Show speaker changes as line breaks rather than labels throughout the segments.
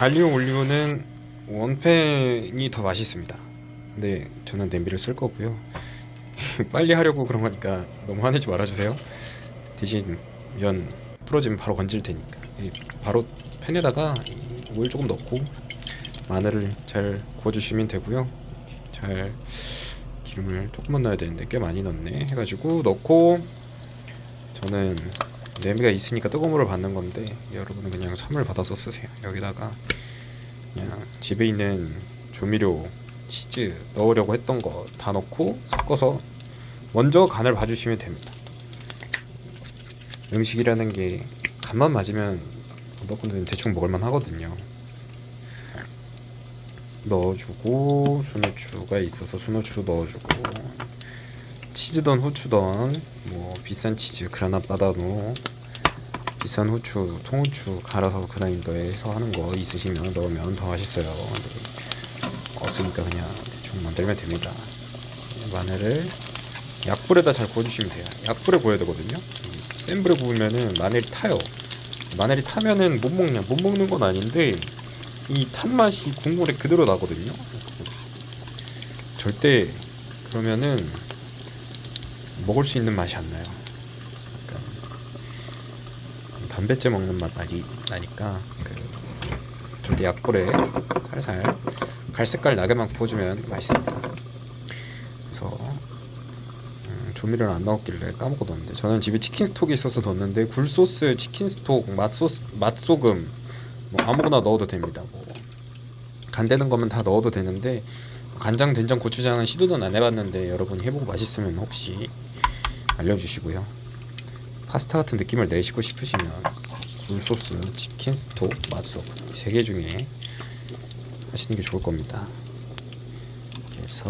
알리오 올리오는 원팬이 더 맛있습니다. 근데 저는 냄비를 쓸 거고요. 빨리 하려고 그런 거니까 너무 화내지 말아주세요. 대신 면 부러지면 바로 건질 테니까 이 바로 팬에다가 이 오일 조금 넣고 마늘을 잘 구워주시면 되고요. 잘 기름을 조금만 넣어야 되는데 꽤 많이 넣네 해가지고 넣고 저는 냄비가 있으니까 뜨거운 물을 받는 건데 여러분은 그냥 찬물 받아서 쓰세요. 여기다가 그냥 집에 있는 조미료 치즈 넣으려고 했던 거 다 넣고 섞어서 먼저 간을 봐주시면 됩니다. 음식이라는 게 간만 맞으면 어떤 대충 먹을만 하거든요. 넣어주고 순후추가 있어서 순후추 넣어주고 치즈던 후추던 뭐 비싼 치즈 그라나 바다노 비싼 후추 통후추 갈아서 그라인더에서 하는 거 있으시면 넣으면 더 맛있어요. 없으니까 그냥 대충 만들면 됩니다. 마늘을 약불에다 잘 구워주시면 돼요. 약불에 구워야 되거든요. 이센 불에 구우면은 마늘이 타요. 마늘이 타면은 못 먹냐 못 먹는 건 아닌데 이 탄 맛이 국물에 그대로 나거든요. 절대 그러면은 먹을 수 있는 맛이 안 나요. 담배째 먹는 맛 나니, 나니까 그 절대 약불에 살살 갈색깔 나게만 구워주면 맛있습니다. 그래서 음, 조미료를 안 넣었길래 까먹고 넣었는데 저는 집에 치킨 스톡이 있어서 넣었는데 굴 소스, 치킨 스톡, 맛소스, 맛소금 뭐 아무거나 넣어도 됩니다. 뭐 간되는 거면 다 넣어도 되는데 간장, 된장, 고추장은 시도는 안 해봤는데 여러분이 해보고 맛있으면 혹시 알려주시고요. 파스타 같은 느낌을 내시고 싶으시면 굴소스, 치킨 스톡, 맛소 세개 중에 하시는 게 좋을 겁니다. 그래서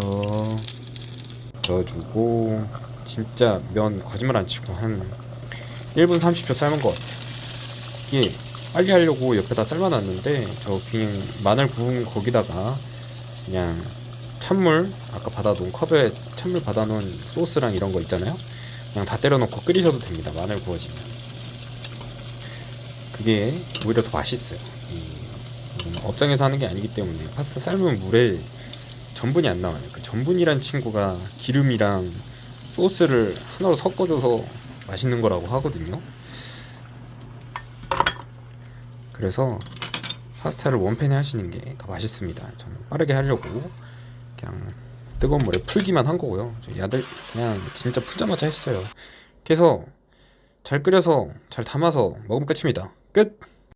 넣어주고 진짜 면 거짓말 안 치고 한 1분 30초 삶은 것 같아요. 이게 빨리 하려고 옆에다 삶아놨는데 저 그냥 마늘 구운 거기다가 그냥 찬물 아까 받아놓은 컵에 찬물 받아놓은 소스랑 이런 거 있잖아요. 그냥 다 때려놓고 끓이셔도 됩니다. 마늘 구워지면 그게 오히려 더 맛있어요. 업장에서 하는 게 아니기 때문에 파스타 삶은 물에 전분이 안 나와요. 그 전분이란 친구가 기름이랑 소스를 하나로 섞어줘서 맛있는 거라고 하거든요. 그래서 파스타를 원팬에 하시는 게 더 맛있습니다. 저는 빠르게 하려고 그냥 뜨거운 물에 풀기만 한 거고요. 저 야들 그냥 진짜 풀자마자 했어요. 그래서 잘 끓여서 잘 담아서 먹으면 끝입니다. 끝.